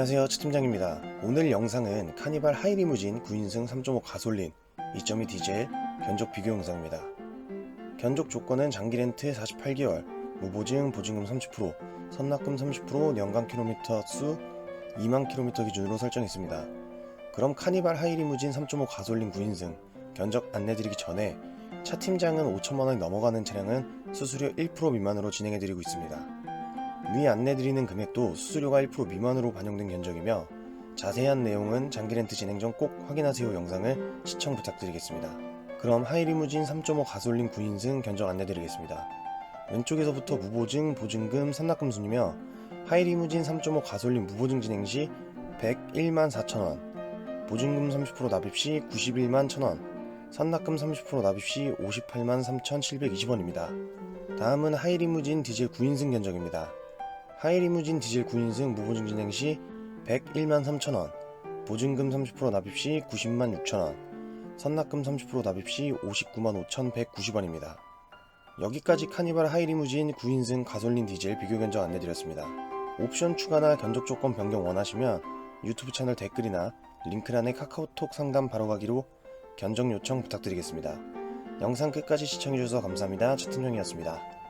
안녕하세요. 최 팀장입니다. 오늘 영상은 카니발 하이리무진 9인승 3.5 가솔린 2.2 디젤 견적 비교 영상입니다. 견적 조건은 장기 렌트 48개월 무보증 보증금 30% 선납금 30% 연간 킬로미터 수 2만 킬로미터 기준으로 설정했습니다. 그럼 카니발 하이리무진 3.5 가솔린 9인승 견적 안내드리기 전에 차 팀장은 5천만원이 넘어가는 차량은 수수료 1% 미만으로 진행해드리고 있습니다 위 안내드리는 금액도 수수료가 1% 미만으로 반영된 견적이며 자세한 내용은 장기 렌트 진행 전 꼭 확인하세요 영상을 시청 부탁드리겠습니다. 그럼 하이리무진 3.5 가솔린 9인승 견적 안내드리겠습니다. 왼쪽에서부터 무보증, 보증금, 선납금 순이며 하이리무진 3.5 가솔린 무보증 진행 시 101만 4천원, 보증금 30% 납입 시 91만 1천원, 선납금 30% 납입 시 58만 3,720원입니다. 다음은 하이리무진 디젤 9인승 견적입니다. 하이리무진 디젤 9인승 무보증 진행 시 101만 3천원, 보증금 30% 납입 시 90만 6천원, 선납금 30% 납입 시 59만 5,190원입니다. 여기까지 카니발 하이리무진 9인승 가솔린 디젤 비교 견적 안내드렸습니다. 옵션 추가나 견적 조건 변경 원하시면 유튜브 채널 댓글이나 링크란의 카카오톡 상담 바로 가기로 견적 요청 부탁드리겠습니다. 영상 끝까지 시청해주셔서 감사합니다. 최팀장이었습니다.